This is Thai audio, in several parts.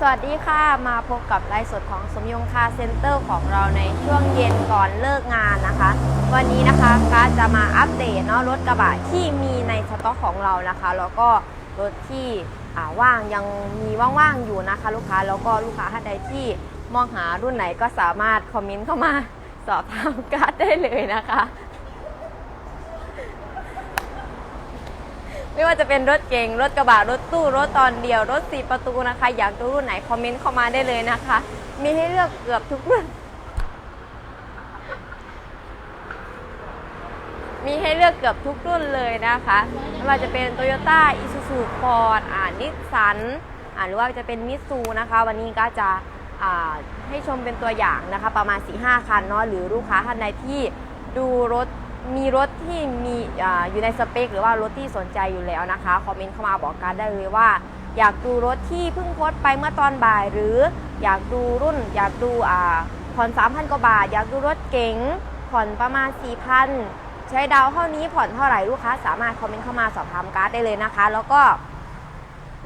สวัสดีค่ะ มาพบกับไลฟ์สดของสมยงคาเซ็นเตอร์ของเราในช่วงเย็นก่อนเลิกงานนะคะ วันนี้นะคะก็จะมาอัปเดตเนาะรถกระบะที่มีในสต็อกของเรานะคะ แล้วก็รถที่ว่างยังมีว่างๆอยู่นะคะ ลูกค้าแล้วก็ลูกค้าท่านใดที่มองหารุ่นไหนก็สามารถคอมเมนต์เข้ามาสอบถามการ์ดได้เลยนะคะ ไม่ว่าจะเป็นรถเก๋งรถกระบะรถตู้รถตอนเดียว รถสี่ประตูนะคะ อยากดูรุ่นไหนคอมเมนต์เข้ามาได้เลยนะคะ มีให้เลือกเกือบทุกรุ่นมีให้เลือกเกือบทุกรุ่นเลยนะคะไม่ว่าจะเป็น Toyota Isuzu Ford อ่านิสสันอ่าหรือว่าจะเป็นมิซูนะคะ วันนี้ก็จะอ่าให้ชมเป็นตัวอย่างนะคะ ประมาณ 4-5 คันเนาะหรือลูกค้าท่านใดที่ดูรถ มีรถที่มีออยู่ในสเปค หรือว่ารถที่สนใจอยู่แล้วนะคะคอมเมนต์เข้ามาบอกกันได้เลยว่า อยากดูรถที่เพิ่งโพสต์ไปเมื่อตอนบ่าย หรืออยากดูรุ่น อยากดูอ่าผ่อน3,000กว่าบาท อยากดูรถเก๋งผ่อนประมาณ 4,000 ใช้ดาวเท่านี้ผ่อนเท่าไหร่ลูกค้าสามารถคอมเมนต์เข้ามาสอบถามการ์ดได้เลยนะคะ แล้วก็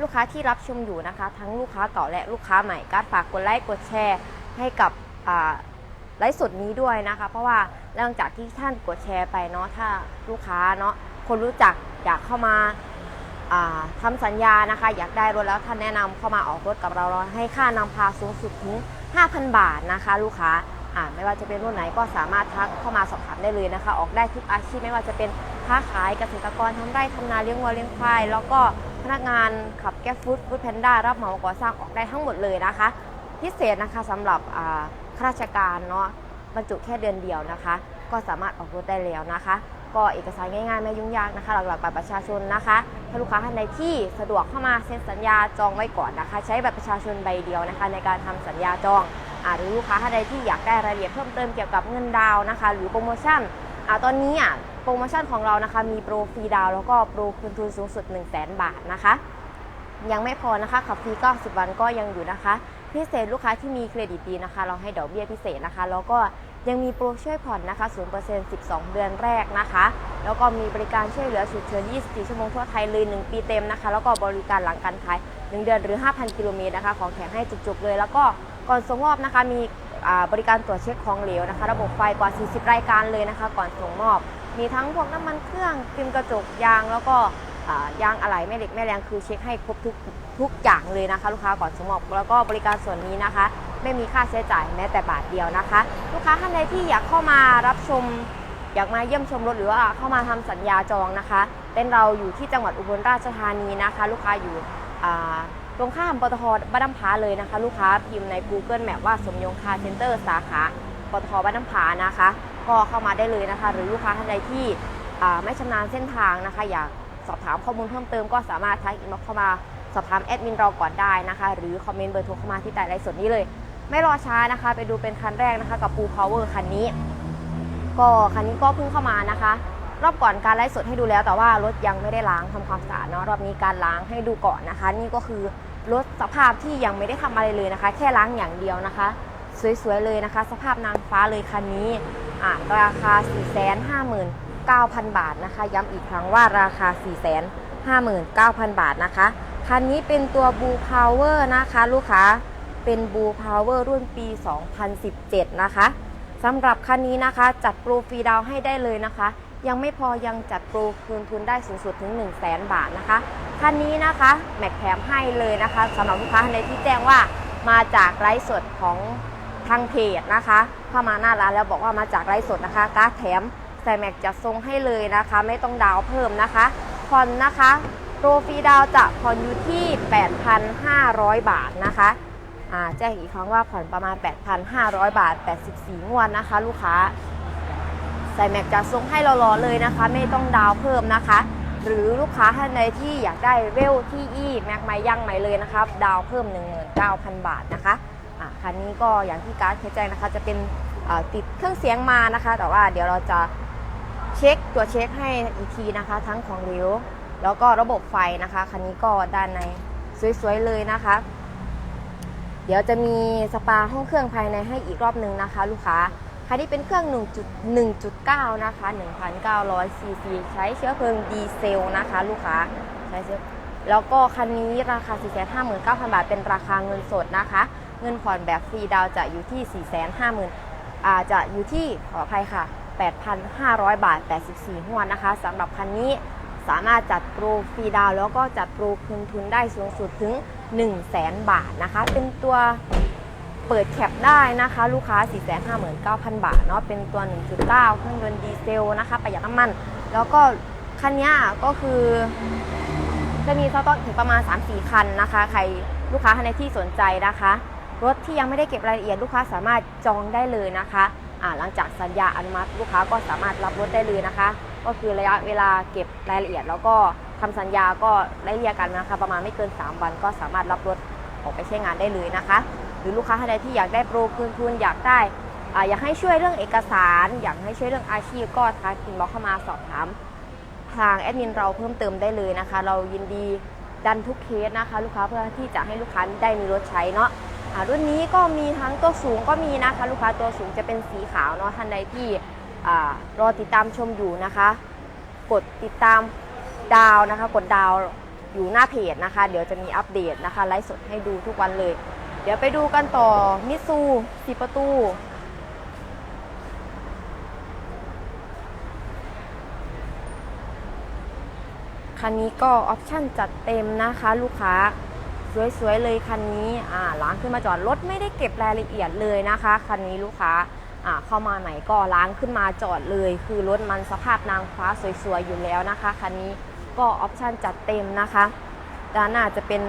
ลูกค้าที่รับชมอยู่นะคะ ทั้งลูกค้าเก่าและลูกค้าใหม่การ์ดฝากกดไลค์กดแชร์ให้กับอ่า ไลฟ์สดนี้ด้วยนะคะ เพราะว่าหลังจากที่ท่านกดแชร์ไปเนาะถ้าลูกค้าเนาะคนรู้จักอยากเข้ามาอ่าทำสัญญานะคะ อยากได้รถแล้วท่านแนะนำเข้ามาออกรถกับเราเราให้ค่านำพาสูงสุดถึง 5,000 บาทนะคะ ลูกค้าไม่ว่าจะเป็นรุ่นไหนก็สามารถทักเข้ามาสอบถามได้เลยนะคะ ออกได้ทุกอาชีพไม่ว่าจะเป็นค้าขายเกษตรกรทำไร่ทำนาเลี้ยงวัวเลี้ยงควายแล้วก็พนักงานขับแก๊สฟู้ดฟู้ดแพนด้ารับเหมาก่อสร้างออกได้ทั้งหมดเลยนะคะ พิเศษนะคะสำหรับ ข้าราชการเนาะบรรจุแค่เดือนเดียวนะคะ ก็สามารถออกรถได้แล้วนะคะ ก็เอกสารง่ายๆไม่ยุ่งยากนะคะ หลักๆบัตรประชาชนนะคะ ถ้าลูกค้าท่านใดที่สะดวกเข้ามาเซ็นสัญญาจองไว้ก่อนนะคะ ใช้บัตรประชาชนใบเดียวนะคะ ในการทำสัญญาจองอหรือลูกค้าท่านใดที่อยากได้รายละเอียดเพิ่มเติมเกี่ยวกับเงินดาวนะคะ หรือโปรโมชั่นอตอนนี้อะโปรโมชั่นของเรานะคะมีโปรฟรีดาวแล้วก็โปรคืนทุนสูงสุด 1 0 0 0 0แบาทนะคะ ยังไม่พอนะคะขับฟรี90วันก็ยังอยู่นะคะ พิเศษลูกค้าที่มีเครดิตดีนะคะ เราให้ดอกเบี้ยพิเศษนะคะ แล้วก็ยังมีโปรช่วยผ่อนนะคะ 0% 12 เดือนแรกนะคะ แล้วก็มีบริการช่วยเหลือฉุกเฉิน 24 ชั่วโมงทั่วไทยเลย 1 ปีเต็มนะคะ แล้วก็บริการหลังการขาย 1 เดือนหรือ 5,000 กิโลเมตรนะคะ ของแถมให้จุกๆเลย แล้วก็ก่อนส่งมอบนะคะ มีบริการตรวจเช็คของเหลวนะคะ ระบบไฟกว่า 40 รายการเลยนะคะ ก่อนส่งมอบ มีทั้งพวกน้ำมันเครื่องฟิล์มกระจกยาง แล้วก็ ยางอะไหล่แม่เหล็กแม่แรงคือเช็คให้ครบทุกทุกอย่างเลยนะคะ ลูกค้าก่อนส่งมอบแล้วก็บริการส่วนนี้นะคะ ไม่มีค่าใช้จ่ายแม้แต่บาทเดียวนะคะ ลูกค้าท่านใดที่อยากเข้ามารับชม อยากมาเยี่ยมชมรถหรือว่าเข้ามาทำสัญญาจองนะคะเต้นเราอยู่ที่จังหวัดอุบลราชธานีนะคะ ลูกค้าอยู่ตรงข้ามปตทบ้านน้ำผาเลยนะคะ ลูกค้าพิมพ์ใน Google Map ว่าสมยงคาร์เซ็นเตอร์สาขาปตทบ้านน้ำผานะคะ ก็เข้ามาได้เลยนะคะ หรือลูกค้าท่านใดที่ไม่ชำนาญเส้นทางนะคะ อยาก สอบถามข้อมูลเพิ่มเติมก็สามารถทักอินบ็อกเข้ามาสอบถามแอดมินเราก่อนได้นะคะ หรือคอมเมนต์เบอร์โทรเข้ามาที่ใต้ไลฟ์สดนี้เลย ไม่รอช้านะคะ ไปดูเป็นคันแรกนะคะ กับปูพาวเวอร์คันนี้ ก็คันนี้ก็เพิ่งเข้ามานะคะ รอบก่อนการไลฟ์สดให้ดูแล้ว แต่ว่ารถยังไม่ได้ล้างทำความสะอาดเนาะรอบนี้การล้างให้ดูก่อนนะคะ นี่ก็คือรถสภาพที่ยังไม่ได้ทำอะไรเลยนะคะ แค่ล้างอย่างเดียวนะคะ สวยๆเลยนะคะ สภาพนางฟ้าเลยคันนี้อ่าราคา 49,000 บาทนะคะ ย้ำอีกครั้งว่าราคา 459,000 บาทนะคะ คันนี้เป็นตัว Blue Power นะคะ ลูกค้า เป็น Blue Power รุ่นปี 2017 นะคะสำหรับคันนี้นะคะ จัดโปรฟรีดาวให้ได้เลยนะคะ ยังไม่พอยังจัดโปรคืนทุนได้สูงสุดถึง 1 0 0 0 0แบาทนะคะ คันนี้นะคะแม็กแถมให้เลยนะคะสำหรับลูกค้าท่านที่แจ้งว่ามาจากไลฟ์สดของทางเพจนะคะ เข้ามาหน้าร้านแล้วบอกว่ามาจากไลฟ์สดนะคะการ์ดแถม ใส่แม็กจะทรงให้เลยนะคะ ไม่ต้องดาวเพิ่มนะคะผ่อนนะคะโปรฟรีดาวจะผ่อนอยู่ที่ 8,500 บาทนะคะอ่าแจ้งอีกครั้งว่าผ่อนประมาณ 8,500 บาท 84 งวดนะคะ ลูกค้าใส่แม็กจะทรงให้รารอเลยนะคะ ไม่ต้องดาวเพิ่มนะคะ หรือลูกค้าท่านใดที่อยากได้เวลที่อีแม็กไม่ยั่งใหม่เลยนะครับ ดาวเพิ่ม 19,000 บาทนะคะอะคันนี้ก็อย่างที่การ์ดเคยแจ้งนะคะ จะเป็นติดเครื่องเสียงมานะคะ แต่ว่าเดี๋ยวเราจะ เช็คตัวเช็คให้อีกทีนะคะ ทั้งของริ้วแล้วก็ระบบไฟนะคะคันนี้ก็ด้านในสวยๆเลยนะคะ เดี๋ยวจะมีสปาห้องเครื่องภายในให้อีกรอบหนึ่งนะคะ ลูกค้าคันนี้เป็นเครื่อง 1.1.9 นะคะ 1,900 ซีซีใช้เชื้อเพลิงดีเซลนะคะ ลูกค้าใช้เชื้อแล้วก็คันนี้ราคา 459,000 บาท เป็นราคาเงินสดนะคะ เงินผ่อนแบบฟรีดาวจะอยู่ที่ 450,000อ่าจะอยู่ที่ขออภัยค่ะ 8,500 บาท 84งวนะคะสำหรับคันนี้สามารถจัดโปรฟรีดาวแล้วก็จัดโปรคืนทุนได้สูงสุดถึง 100,000 บาทนะคะ เป็นตัวเปิดแคปได้นะคะ ลูกค้า 459,000 บาทเนาะเป็นตัว 1.9 เครื่องยนต์ดีเซลนะคะ ประหยัดน้ำมัน แล้วก็คันนี้ก็คือจะมีสต็อกถึงประมาณ 3-4 คันนะคะ ใครลูกค้าท่านใดที่สนใจนะคะ รถที่ยังไม่ได้เก็บรายละเอียดลูกค้าสามารถจองได้เลยนะคะ หลังจากสัญญาอนุมัติลูกค้าก็สามารถรับรถได้เลยนะคะ ก็คือระยะเวลาเก็บรายละเอียด แล้วก็ทำสัญญาก็ไล่เรียกกันนะคะ ประมาณไม่เกิน 3 วันก็สามารถรับรถออกไปใช้งานได้เลยนะคะ หรือลูกค้าท่านใดที่อยากได้โปรคืนทุนอยากได้อาอยากให้ช่วยเรื่องเอกสาร อยากให้ช่วยเรื่องอาชีพก็ทักอินบ็อกเข้ามาสอบถามทางแอดมินเราเพิ่มเติมได้เลยนะคะ เรายินดีดันทุกเคสนะคะ ลูกค้าเพื่อที่จะให้ลูกค้าได้มีรถใช้เนาะ รุ่นนี้ก็มีทั้งตัวสูงก็มีนะคะลูกค้าตัวสูงจะเป็นสีขาวเนาะท่านใดที่รอติดตามชมอยู่นะคะ กดติดตามดาวนะคะ กดดาวอยู่หน้าเพจนะคะ เดี๋ยวจะมีอัปเดตนะคะไลฟ์สดให้ดูทุกวันเลย เดี๋ยวไปดูกันต่อมิซูสีประตูคันนี้ก็ออปชั่นจัดเต็มนะคะลูกค้า สวยๆเลยคันนี้อ่าล้างขึ้นมาจอดรถไม่ได้เก็บรายละเอียดเลยนะคะคันนี้ลูกค้าอ่าเข้ามาไหนก็ล้างขึ้นมาจอดเลย คือรถมันสภาพนางฟ้าสวยๆอยู่แล้วนะคะคันนี้ก็ออปชันจัดเต็มนะคะด้านหน้าจะเป็น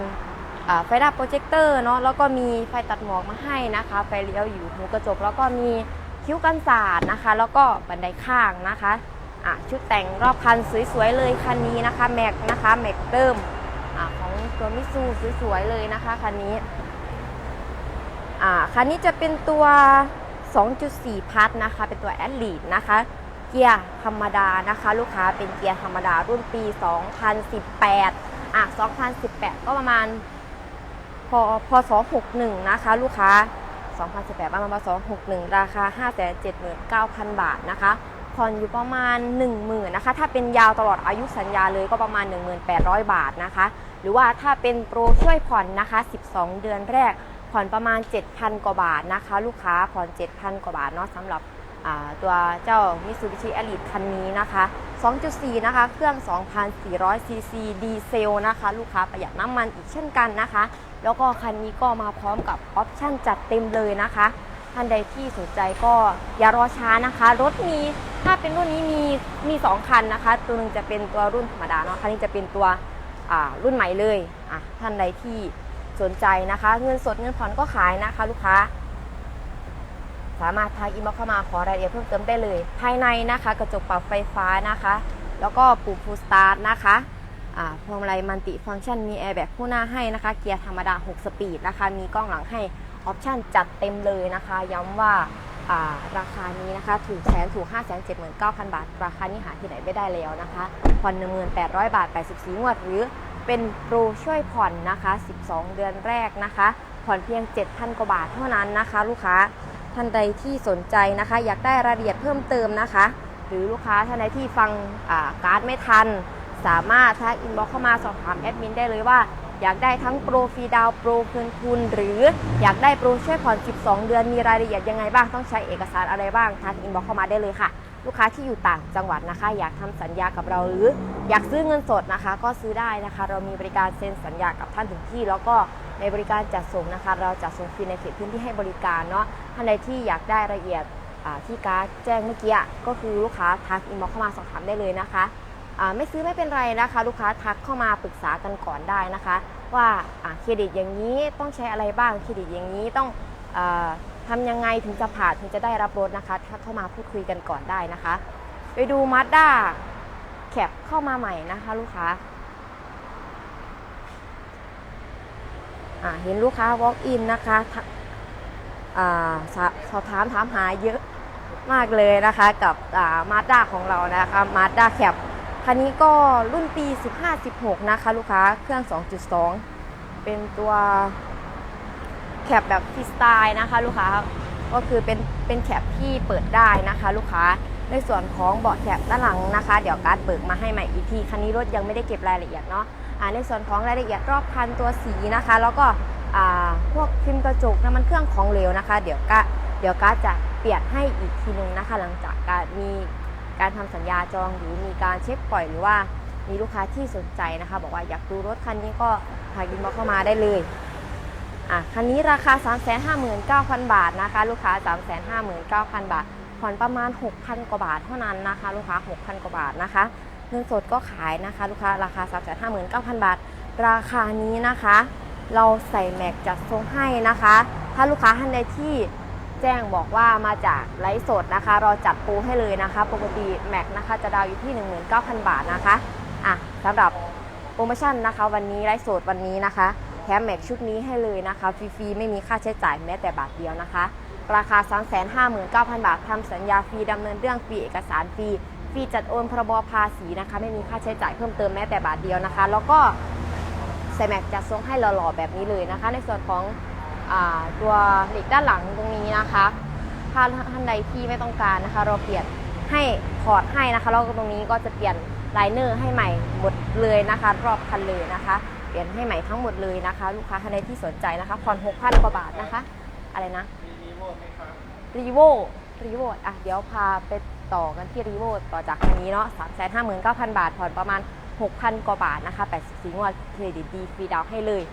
ไฟหน้าโปรเจคเตอร์เนาะแล้วก็มีไฟตัดหมอกมาให้นะคะ ไฟเลี้ยวอยู่หูกระจก แล้วก็มีคิ้วกันสาดนะคะ แล้วก็บันไดข้างนะคะะชุดแต่งรอบคันสวยๆเลยคันนี้นะคะแม็กนะคะแม็กเติม ตัวมิซูสวยๆเลยนะคะคันนี้ อ่าคันนี้จะเป็นตัว 2.4 พัทนะคะ เป็นตัวแอดลีดนะคะ เกียร์ธรรมดานะคะ ลูกค้าเป็นเกียร์ธรรมดารุ่นปี 2018 อะ 2018 ก็ประมาณพพศ61 นะคะ ลูกค้า 2018 ประมาณพศ61 ราคา 579,000 บาทนะคะผ่อนอยู่ประมาณ 10,000 นะคะ ถ้าเป็นยาวตลอดอายุสัญญาเลยก็ประมาณ 1800 บาทนะคะ หรือว่าถ้าเป็นโปรช่วยผ่อนนะคะ 12 เดือนแรก ผ่อนประมาณ 7,000 กว่าบาทนะคะ ลูกค้าผ่อน 7,000 กว่าบาทเนาะสำหรับตัวเจ้า Mitsubishi Elite คันนี้นะคะ 2.4 นะคะ เครื่อง 2,400ซีซีดีเซลนะคะ ลูกค้าประหยัดน้ำมันอีกเช่นกันนะคะ แล้วก็คันนี้ก็มาพร้อมกับออปชั่นจัดเต็มเลยนะคะ ท่านใดที่สนใจก็อย่ารอช้านะคะ รถมีถ้าเป็นรุ่นนี้มีมีสองคันนะคะ ตัวหนึงจะเป็นตัวรุ่นธรรมดาเนาะ คันนี้จะเป็นตัว รุ่นใหม่เลยอะท่านใดที่สนใจนะคะ เงินสดเงินผ่อนก็ขายนะคะ ลูกค้า สามารถทักอินบ็อกเข้ามาขอรายละเอียดเพิ่มเติมได้เลย ภายในนะคะ กระจกปรับไฟฟ้านะคะ แล้วก็ปุ่มฟูสตาร์ทนะคะพวงมาลัยมัลติฟังก์ชันมีแอร์แบ็กคู่หน้าให้นะคะ เกียร์ธรรมดา 6 สปีดนะคะ มีกล้องหลังให้ ออปชั่นจัดเต็มเลยนะคะ ย้ำว่า ราคานี้นะคะถูกแสนถูก 5 7 9 0 0 0 บาท ราคานี้หาที่ไหนไม่ได้แล้วนะคะผ่อน1800 บาท 84 งวด หรือเป็นโปรช่วยผ่อนนะคะ 12 เดือนแรกนะคะ ผ่อนเพียง 7,000 กว่าบาทเท่านั้นนะคะ ลูกค้าท่านใดที่สนใจนะคะ อยากได้รายละเอียดเพิ่มเติมนะคะ หรือลูกค้าท่านใดที่ฟังการ์ดไม่ทัน สามารถทักอินบ็อกเข้ามาสอบถามแอดมินได้เลยว่า อยากได้ทั้งโปรฟรีดาวโปรคืนทุน หรืออยากได้โปรช่วยผ่อน 12 เดือนมีรายละเอียดยังไงบ้างต้องใช้เอกสารอะไรบ้างทักอินบ็อกเข้ามาได้เลยค่ะ ลูกค้าที่อยู่ต่างจังหวัดนะคะ อยากทำสัญญากับเราหรืออยากซื้อเงินสดนะคะ ก็ซื้อได้นะคะ เรามีบริการเซ็นสัญญากับท่านถึงที่ แล้วก็ในบริการจัดส่งนะคะ เราจัดส่งฟรีในเขตพื้นที่ให้บริการเนาะท่านใดที่อยากได้รายละเอียดที่การดแจ้งเมื่อกี้ก็คือลูกค้าทักอินบ็อกเข้ามาสอบถามได้เลยนะคะ ไม่ซื้อไม่เป็นไรนะคะ ลูกค้าทักเข้ามาปรึกษากันก่อนได้นะคะ ว่าเครดิตอย่างนี้ต้องใช้อะไรบ้างเครดิตอย่างนี้ต้องอทำยังไงถึงจะผ่านถึงจะได้รับรถนะคะทักเข้ามาพูดคุยกันก่อนได้นะคะ ไปดูมาสด้าแคปเข้ามาใหม่นะคะ ลูกค้าเห็นลูกค้า walk in นะคะทักอ่าสอสอบถามถามหาเยอะมากเลยนะคะ กับมาสด้าของเรานะคะมาสด้าแคป คันนี้ก็รุ่นปี 15-16 นะคะ ลูกค้าเครื่อง 2.2 เป็นตัวแคปแบบฟรีสไตล์นะคะ ลูกค้าก็คือเป็นเป็นแคปที่เปิดได้นะคะ ลูกค้าในส่วนของเบาะแคปด้านหลังนะคะ เดี๋ยวการดเปิดมาให้ใหม่อีกทีคันนี้รถยังไม่ได้เก็บรายละเอียดเนาะในส่วนของรายละเอียดรอบคันตัวสีนะคะ แล้วก็พวกฟิล์มกระจกน้ำมันเครื่องของเหลวนะคะ เดี๋ยวก็เดี๋ยวก็จะเปลี่ยนให้อีกทีนึงนะคะ หลังจากการมี การทำสัญญาจองหรือมีการเช็คปล่อยหรือว่ามีลูกค้าที่สนใจนะคะ บอกว่าอยากดูรถคันนี้ก็พากินมาเข้ามาได้เลยอะคันนี้ราคา 359,000 บาทนะคะ ลูกค้า 359,000 บาทผ่อนประมาณ 6,000 กว่าบาทเท่านั้นนะคะ ลูกค้า 6,000 กว่าบาทนะคะเงินสดก็ขายนะคะ ลูกค้าราคา 359,000 บาท ราคานี้นะคะ เราใส่แม็กจัดทรงให้นะคะ ถ้าลูกค้าท่านใดที่ แจ้งบอกว่ามาจากไลฟ์สดนะคะเราจัดโปรให้เลยนะคะ ปกติแม็กนะคะจะดาวอยู่ที่ 19,000 บาทนะคะอะสำหรับโปรโมชั่นนะคะ วันนี้ไลฟ์สดวันนี้นะคะแถมแม็กชุดนี้ให้เลยนะคะฟรีๆไม่มีค่าใช้จ่ายแม้แต่บาทเดียวนะคะ ราคา 359,000 บาททำสัญญาฟรีดำเนินเรื่องฟรีเอกสารฟรีฟรีจัดโอนพรบภาษีนะคะ ไม่มีค่าใช้จ่ายเพิ่มเติมแม้แต่บาทเดียวนะคะ แล้วก็ใส่แม็กจะทรงให้หล่อๆแบบนี้เลยนะคะ ในส่วนของ ตัวเหล็กด้านหลังตรงนี้นะคะ ถ้าท่านใดที่ไม่ต้องการนะคะ เราเปลี่ยนให้ถอดให้นะคะแล้วก็ตรงนี้ก็จะเปลี่ยนไลเนอร์ให้ใหม่หมดเลยนะคะ รอบคันเลยนะคะ เปลี่ยนให้ใหม่ทั้งหมดเลยนะคะ ลูกค้าท่านใดที่สนใจนะคะผ่อน6,000กว่าบาทนะคะ อะไรนะรีโวรีโวอะเดี๋ยวพาไปต่อกันที่รีโวต่อจากคันนี้เนาะ359,000บาทผ่อนประมาณ 6,000 กว่าบาทนะคะ 84งวดเครดิตดีฟรีดาวน์ให้เลย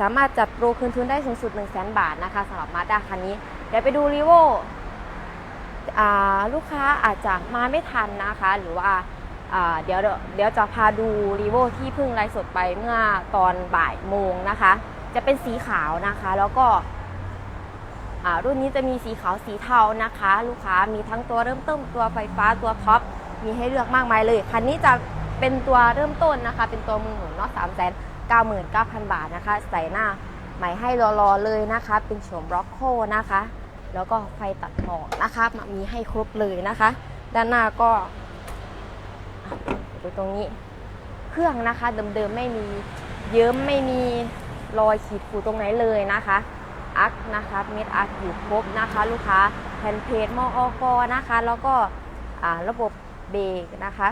สามารถจัดโปรคืนทุนได้สูงสุด 100,000 บาทนะคะสำหรับมาด้าคันนี้ เดี๋ยวไปดูรีโวอ่าลูกค้าอาจจะมาไม่ทันนะคะ หรือว่าอ่าเดี๋ยวเดี๋ยวจะพาดูรีโวที่เพิ่งไลฟ์สดไปเมื่อตอนบ่ายโมงนะคะ จะเป็นสีขาวนะคะ แล้วก็อ่ารุ่นนี้จะมีสีขาวสีเทานะคะ ลูกค้ามีทั้งตัวเริ่มต้นตัวไฟฟ้าตัวท็อปมีให้เลือกมากมายเลยคันนี้จะเป็นตัวเริ่มต้นนะคะ เป็นตัวมือหมุนเนาะสามแสน เก้าหมื่นเก้าพันบาทนะคะ ใส่หน้าใหม่ให้รอๆเลยนะคะ เป็นโฉมร็อกโคนะคะ แล้วก็ไฟตัดหมอกนะคะมีให้ครบเลยนะคะ ด้านหน้าก็ดูตรงนี้เครื่องนะคะเดิมๆไม่มีเยิ้มไม่มีรอยขีดขูดตรงไหนเลยนะคะอักนะคะเม็ดอักอยู่ครบนะคะ ลูกค้าแผ่นเพจมออกนะคะ แล้วก็ระบบเบรกนะคะ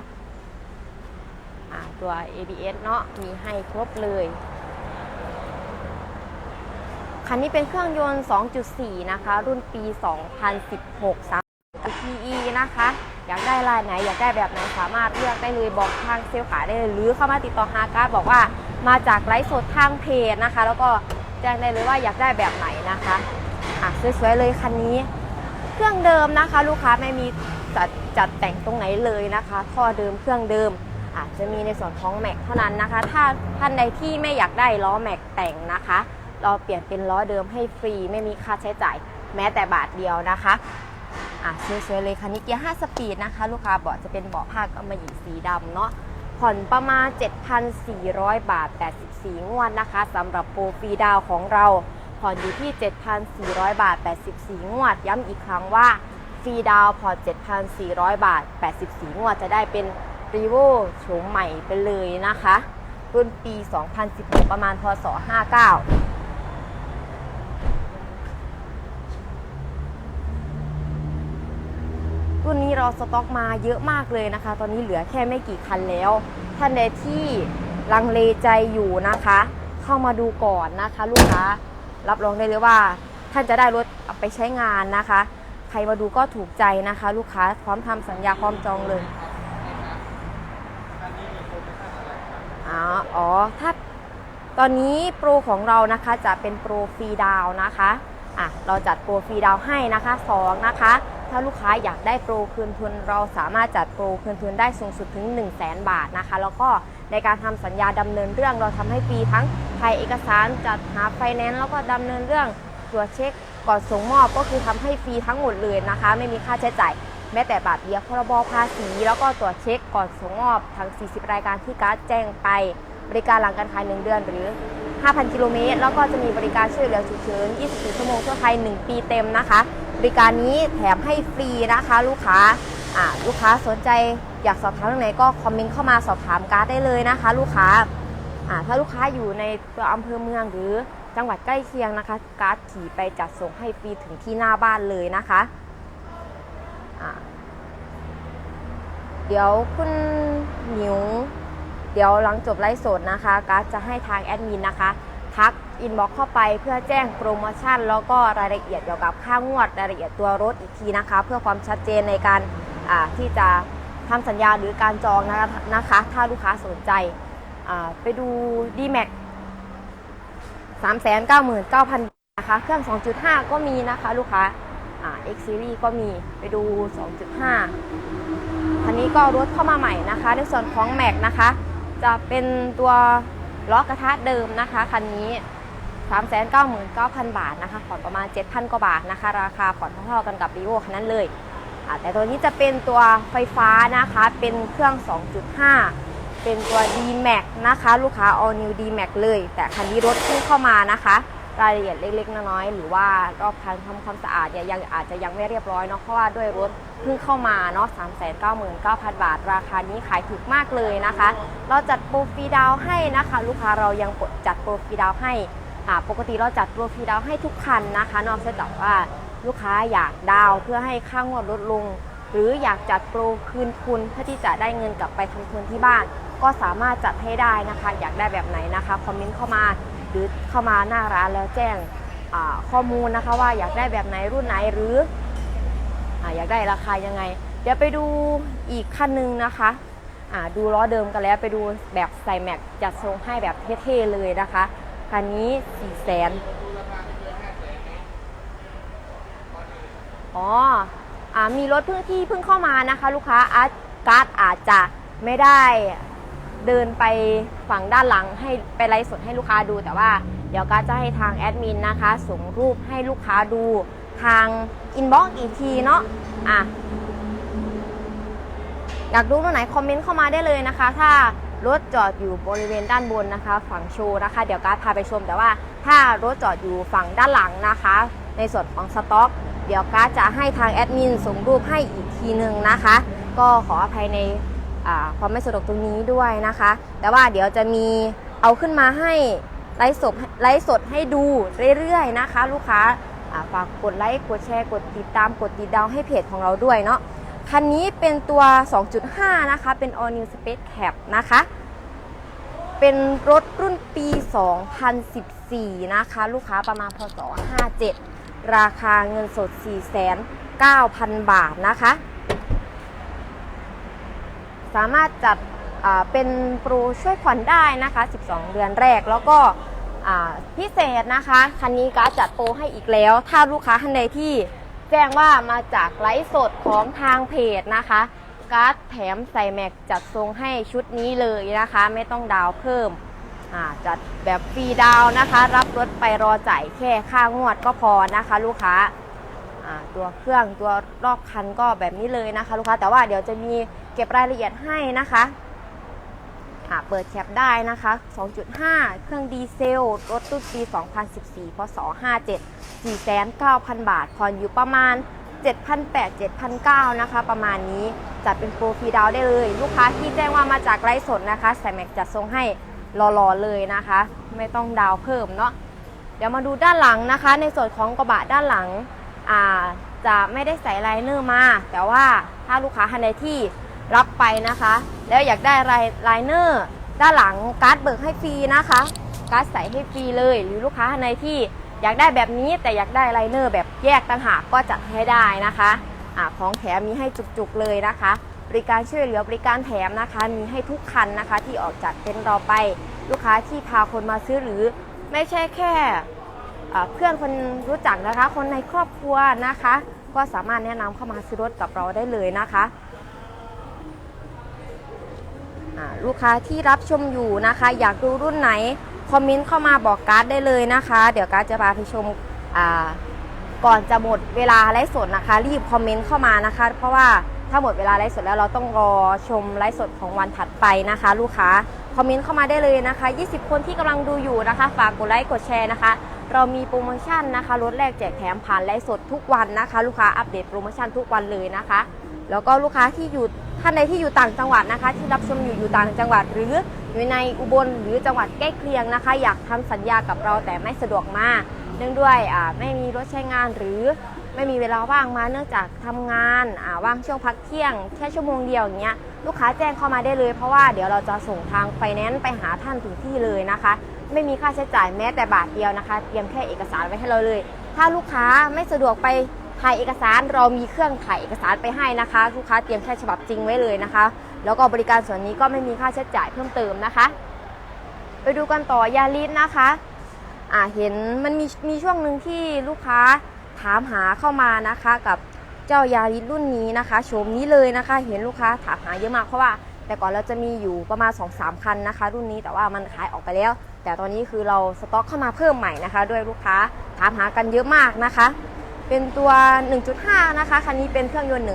ตัว ABS เนาะมีให้ครบเลย คันนี้เป็นเครื่องยนต์ 2.4 นะคะ รุ่นปี 2016 3 PE นะคะ อยากได้ลายไหน อยากได้แบบไหนสามารถเลือกได้เลยบอกทางเซลล์ขายได้เลย หรือเข้ามาติดต่อฮาการ์ดบอกว่ามาจากไลฟ์สดทางเพจนะคะ แล้วก็แจ้งได้เลยว่าอยากได้แบบไหนนะคะอะสวยๆเลยคันนี้ เครื่องเดิมนะคะ ลูกค้าไม่มีจัดจัดแต่งตรงไหนเลยนะคะท่อเดิมเครื่องเดิม อาจจะมีในส่วนของแม็กเท่านั้นนะคะ ถ้าท่านใดที่ไม่อยากได้ล้อแม็กแต่งนะคะ เราเปลี่ยนเป็นล้อเดิมให้ฟรีไม่มีค่าใช้จ่ายแม้แต่บาทเดียวนะคะอะสวยๆเลยคันนี้เกียร์ 5 สปีดนะคะ ลูกค้าเบาะจะเป็นเบาะผ้ากำมะหยี่สีดำเนาะผ่อนประมาณ 7,400 บาท 84 งวดนะคะสำหรับโปรฟรีดาวของเรา ผ่อนอยู่ที่ 7,400 บาท 84 งวด ย้ำอีกครั้งว่า ฟรีดาวผ่อน 7,400 บาท 84 งวดจะได้เป็น รีโวโฉมใหม่ไปเลยนะคะรุ่นปี 2016 ประมาณพศ 59รุ่นนี้เราสต็อกมาเยอะมากเลยนะคะ ตอนนี้เหลือแค่ไม่กี่คันแล้ว ท่านใดที่ลังเลใจอยู่นะคะ เข้ามาดูก่อนนะคะ ลูกค้า รับรองได้เลยว่า ท่านจะได้รถเอาไปใช้งานนะคะ ใครมาดูก็ถูกใจนะคะ ลูกค้าพร้อมทำสัญญาพร้อมจองเลย อ๋ออถ้าตอนนี้โปรของเรานะคะจะเป็นโปรฟรีดาวนะคะอะเราจัดโปรฟรีดาวให้นะคะสองนะคะถ้าลูกค้าอยากได้โปรคืนทุนเราสามารถจัดโปรคืนทุนได้สูงสุดถึง 1 0 0 0 0แบาทนะคะ แล้วก็ในการทำสัญญาดำเนินเรื่องเราทำให้ฟรีทั้งถ่ายเอกสารจัดหาไฟแนนซ์แล้วก็ดำเนินเรื่องตรวจเช็คก่อนส่งมอบก็คือทำให้ฟรีทั้งหมดเลยนะคะ ไม่มีค่าใช้จ่าย แม้แต่บาทเดียวพรบภาษี แล้วก็ตรวจเช็คก่อนส่งมอบทั้ง 40 รายการที่การ์ดแจ้งไป บริการหลังการขาย 1 เดือนหรือ 5,000 กิโลเมตร แล้วก็จะมีบริการช่วยเหลือฉุกเฉิน 24 ชั่วโมงทั่วไทย 1 ปีเต็มนะคะ บริการนี้แถมให้ฟรีนะคะ ลูกค้าลูกค้าสนใจอยากสอบถามเรื่องไหนก็คอมเมนต์เข้ามาสอบถามการ์ดได้เลยนะคะ ลูกค้าถ้าลูกค้าอยู่ในตัวอำเภอเมืองหรือจังหวัดใกล้เคียงนะคะ การ์ดขี่ไปจัดส่งให้ฟรีถึงที่หน้าบ้านเลยนะคะ เดี๋ยวคุณหมิว เดี๋ยวหลังจบไลฟ์สดนะคะก็จะให้ทางแอดมินนะคะทักอินบ็อกเข้าไปเพื่อแจ้งโปรโมชั่น แล้วก็รายละเอียดเกี่ยวกับค่างวดรายละเอียดตัวรถอีกทีนะคะ เพื่อความชัดเจนในการที่จะทำสัญญาหรือการจองนะคะนะคะ ถ้าลูกค้าสนใจไปดู d m a x 399,000 นะคะ เครื่อง 2.5 ก็มีนะคะลูกค้า X Series ก็มีไปดู 2.5 คันนี้ก็รถเข้ามาใหม่นะคะ ในส่วนของ Mac นะคะ จะเป็นตัวล้อกระทะเดิมนะคะคันนี้399,000 บาทนะคะผ่อนประมาณ 7,000 กว่าบาทนะคะ ราคาผ่อนเท่าๆกันกับ r ีโวคันนั้นเลยแต่ตัวนี้จะเป็นตัวไฟฟ้านะคะ เป็นเครื่อง 2.5 เป็นตัว D-Max นะคะ ลูกค้า All New D-Max เลย แต่คันนี้รถเพิ่งเข้ามานะคะ รายละเอียดเล็ก ๆ น้อยๆหรือว่ารอบคันทำความสะอาดเนี่ยยังอาจจะยังไม่เรียบร้อยเนาะเพราะว่าด้วยรถเพิ่งเข้ามาเนาะ399,000บาท ราคานี้ขายถูกมากเลยนะคะ เราจัดโปรฟรีดาวให้นะคะ ลูกค้าเรายังจัดโปรฟรีดาวให้ปกติเราจัดโปรฟรีดาวให้ทุกคันนะคะนอกจากว่าลูกค้าอยากดาวเพื่อให้ค่างวดลดลง หรืออยากจัดโปรคืนทุนเพื่อที่จะได้เงินกลับไปทำทุนที่บ้าน ก็สามารถจัดให้ได้นะคะ อยากได้แบบไหนนะคะคอมเมนต์เข้ามา หรือเข้ามาหน้าร้านแล้วแจ้งข้อมูลนะคะว่าอยากได้แบบไหนรุ่นไหนหรือออยากได้ราคายังไง เดี๋ยวไปดูอีกคันหนึงนะคะดูล้อเดิมกันแล้วไปดูแบบใส่แม็กจัดทรงให้แบบเท่ๆเลยนะคะคันนี้4 0 0 0 0อ๋ออมีรถเพิ่งที่เพิ่งเข้ามานะคะ ลูกค้าอาร์ตการ์ดอาจจะไม่ได้ เดินไปฝั่งด้านหลังให้ไปไลฟ์สดให้ลูกค้าดู แต่ว่าเดี๋ยวกาจะให้ทางแอดมินนะคะส่งรูปให้ลูกค้าดูทางอินบ็อกซ์อีกทีเนาะอะอยากดูตรงไหนคอมเมนต์เข้ามาได้เลยนะคะ ถ้ารถจอดอยู่บริเวณด้านบนนะคะ ฝั่งโชว์นะคะ เดี๋ยวการพาไปชม แต่ว่าถ้ารถจอดอยู่ฝั่งด้านหลังนะคะ ในส่วนของสต็อกเดี๋ยวการจะให้ทางแอดมินส่งรูปให้อีกทีหนึ่งนะคะ ก็ขออภัยใน ความไม่สะดวกตรงนี้ด้วยนะคะ แต่ว่าเดี๋ยวจะมีเอาขึ้นมาให้ไลฟ์สดไลฟ์สดให้ดูเรื่อยๆนะคะ ลูกค้าฝากกดไลค์กดแชร์กดติดตามกดติดดาวให้เพจของเราด้วยเนาะคันนี้เป็นตัว 2.5 นะคะ เป็น All New Space Cap นะคะ เป็นรถรุ่นปี 2014 นะคะ ลูกค้าประมาณพศ 57 ราคาเงินสด 49,000 บาทนะคะ สามารถจัดเป็นโปรช่วยผ่อนได้นะคะ 12 เดือนแรกแล้วก็พิเศษนะคะคันนี้ก็จัดโปรให้อีกแล้ว ถ้าลูกค้าท่านใดที่แจ้งว่ามาจากไลฟ์สดของทางเพจนะคะการ์ดแถมใส่แม็กจัดทรงให้ชุดนี้เลยนะคะ ไม่ต้องดาวเพิ่มจัดแบบฟรีดาวนะคะ รับรถไปรอจ่ายแค่ค่างวดก็พอนะคะ ลูกค้า ตัวเครื่องตัวรอบคันก็แบบนี้เลยนะคะ ลูกค้าแต่ว่าเดี๋ยวจะมีเก็บรายละเอียดให้นะคะเปิดแคปได้นะคะ 2.5 เครื่องดีเซล รถตู้ปี 2014 พศ 57 4,900 บาท ผ่อนอยู่ประมาณ 7,800 7,900 นะคะ ประมาณนี้ จัดเป็นโปรฟรีดาวได้เลย ลูกค้าที่แจ้งว่ามาจากไลฟ์สดนะคะใส่แม็กจัดทรงให้รอๆเลยนะคะ ไม่ต้องดาวเพิ่มเนาะ เดี๋ยวมาดูด้านหลังนะคะ ในส่วนของกระบะด้านหลัง อ่าจะไม่ได้ใส่ไลเนอร์มา แต่ว่าถ้าลูกค้าท่านใดที่รับไปนะคะ แล้วอยากได้ไลเนอร์ด้านหลังการ์ดเบิกให้ฟรีนะคะการ์ดใส่ให้ฟรีเลย หรือลูกค้าท่านใดที่อยากได้แบบนี้แต่อยากได้ไลเนอร์แบบแยกต่างหากก็จัดให้ได้นะคะอาของแถมมีให้จุกๆเลยนะคะ บริการช่วยเหลือบริการแถมนะคะ มีให้ทุกคันนะคะที่ออกจากเต็นท์เราไป ลูกค้าที่พาคนมาซื้อหรือไม่ใช่แค่ เพื่อนคนรู้จักนะคะ คนในครอบครัวนะคะ ก็สามารถแนะนำเข้ามาซื้อรถกับเราได้เลยนะคะลูกค้าที่รับชมอยู่นะคะ อยากดูรุ่นไหน คอมเมนต์เข้ามาบอกการ์ดได้เลยนะคะ เดี๋ยวการ์ดจะพาไปชมก่อนจะหมดเวลาไลฟ์สดนะคะ รีบคอมเมนต์เข้ามานะคะ เพราะว่าถ้าหมดเวลาไลฟ์สดแล้วเราต้องรอชมไลฟ์สดของวันถัดไปนะคะ ลูกค้าคอมเมนต์เข้ามาได้เลยนะคะ 20 คนที่กำลังดูอยู่นะคะ ฝากกดไลค์กดแชร์นะคะ เรามีโปรโมชั่นนะคะลดแลกแจกแถมผ่านไลฟ์สดทุกวันนะคะ ลูกค้าอัปเดตโปรโมชั่นทุกวันเลยนะคะ แล้วก็ลูกค้าที่อยู่ท่านใดที่อยู่ต่างจังหวัดนะคะ ที่รับชมอยู่อยู่ต่างจังหวัด หรืออยู่ในอุบลหรือจังหวัดใกล้เคียงนะคะ อยากทำสัญญากับเราแต่ไม่สะดวกมาเนื่องด้วยไม่มีรถใช้งานหรือไม่มีเวลาว่างมาเนื่องจากทำงานอ่าว่างช่วงพักเที่ยง แค่ชั่วโมงเดียวอย่างเงี้ยลูกค้าแจ้งเข้ามาได้เลยเพราะว่าเดี๋ยวเราจะส่งทางไฟแนนซ์ไปหาท่านถึงที่เลยนะคะ ไม่มีค่าใช้จ่ายแม้แต่บาทเดียวนะคะ เตรียมแค่เอกสารไว้ให้เราเลย ถ้าลูกค้าไม่สะดวกไปถ่ายเอกสารเรามีเครื่องถ่ายเอกสารไปให้นะคะ ลูกค้าเตรียมแค่ฉบับจริงไว้เลยนะคะ แล้วก็บริการส่วนนี้ก็ไม่มีค่าใช้จ่ายเพิ่มเติมนะคะ ไปดูกันต่อยาลิสนะคะอ่าเห็นมันมีมีช่วงหนึ่งที่ลูกค้าถามหาเข้ามานะคะกับเจ้ายาริสรุ่นนี้นะคะโฉมนี้เลยนะคะ เห็นลูกค้าถามหาเยอะมากเพราะว่า แต่ก่อนเราจะมีอยู่ประมาณ 2-3คันนะคะ รุ่นนี้แต่ว่ามันขายออกไปแล้ว แต่ตอนนี้คือเราสต็อกเข้ามาเพิ่มใหม่นะคะ ด้วยลูกค้าถามหากันเยอะมากนะคะ เป็นตัว 1.5 นะคะ คันนี้เป็นเครื่องยนต์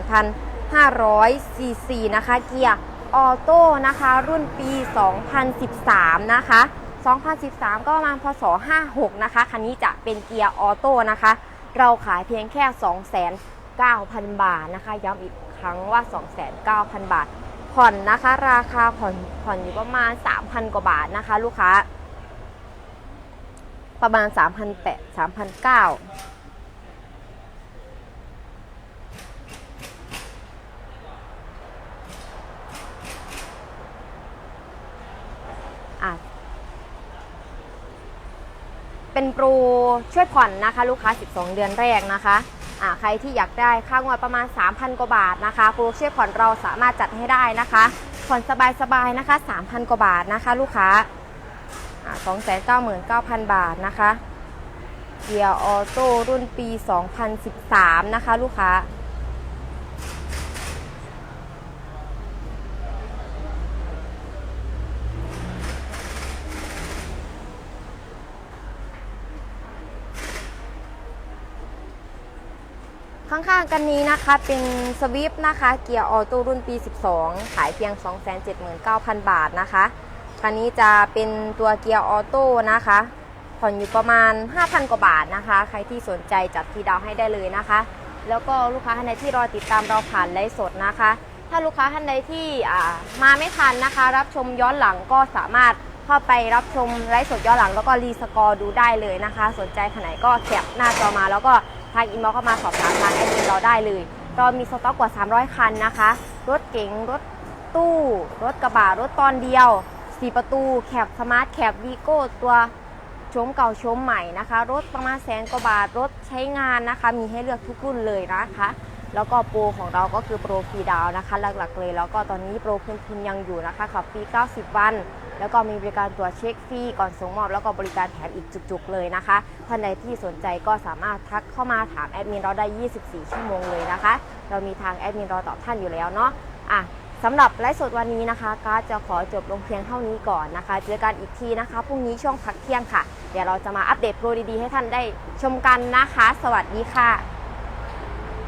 1,500 ซีซีนะคะ เกียร์ออโต้นะคะ รุ่นปี 2013 นะคะ 2013 ก็ประมาณพศ 56 นะคะ คันนี้จะเป็นเกียร์ออโต้นะคะ เราขายเพียงแค่ 2,900 บาทนะคะ ย้ำอีกครั้งว่า 2,900 บาทผ่อนนะคะ ราคาผ่อนผ่อนอยู่ประมาณ 3,000 กว่าบาทนะคะ ลูกค้า ประมาณ 3,800 3,900อะเป็นโปรช่วยผ่อนนะคะลูกค้า 12 เดือนแรกนะคะอ่าใครที่อยากได้ค่างวดประมาณ 3,000 กว่าบาทนะคะโปรช่วยผ่อนเราสามารถจัดให้ได้นะคะ ผ่อนสบายๆนะคะ 3,000 กว่าบาทนะคะ ลูกค้า 299,000 บาทนะคะเกียร์ออโต้รุ่นปี 2013 นะคะ ลูกค้า ข้างๆกันนี้นะคะเป็นสวิฟนะคะ เกียร์ออโต้รุ่นปี 12 ขายเพียง 279,000 บาทนะคะ คันนี้จะเป็นตัวเกียร์ออโต้นะคะ ผ่อนอยู่ประมาณ 5,000 กว่าบาทนะคะ ใครที่สนใจจัดทีดาวให้ได้เลยนะคะ แล้วก็ลูกค้าท่านใดที่รอติดตามเราผ่านไลฟ์สดนะคะ ถ้าลูกค้าท่านใดที่อ่ามาไม่ทันนะคะ รับชมย้อนหลังก็สามารถเข้าไปรับชมไลฟ์สดย้อนหลังแล้วก็รีสกอร์ดูได้เลยนะคะ สนใจขนาดไหนก็แคปหน้าจอมาแล้วก็ทางอินบ็อกซ์เข้ามาสอบถามทางแอดมินเราได้เลยเรามีสต็อกกว่า 300 คันนะคะ รถเก๋งรถตู้ รถกระบะรถตอนเดียว 4ประตูแคบสมาร์ทแคบวีโก้ตัวชมเก่าชมใหม่นะคะ รถประมาณแสนกว่าบาทรถใช้งานนะคะ มีให้เลือกทุกรุ่นเลยนะคะ แล้วก็โปรของเราก็คือโปรฟรีดาวนะคะ หลักๆเลย แล้วก็ตอนนี้โปรพื้นทุนยังอยู่นะคะขับฟรี 90 วัน แล้วก็มีบริการตรวจเช็คฟรีก่อนส่งมอบ แล้วก็บริการแถมอีกจุกๆเลยนะคะท่านใดที่สนใจก็สามารถทักเข้ามาถามแอดมินเราได้ 24 ชั่วโมงเลยนะคะ เรามีทางแอดมินรอตอบท่านอยู่แล้วเนาะอะ สำหรับไลฟ์สดวันนี้นะคะก็จะขอจบลงเพียงเท่านี้ก่อนนะคะ เจอกันอีกทีนะคะพรุ่งนี้ช่วงพักเที่ยงค่ะ เดี๋ยวเราจะมาอัปเดตโปรดีๆให้ท่านได้ชมกันนะคะ สวัสดีค่ะ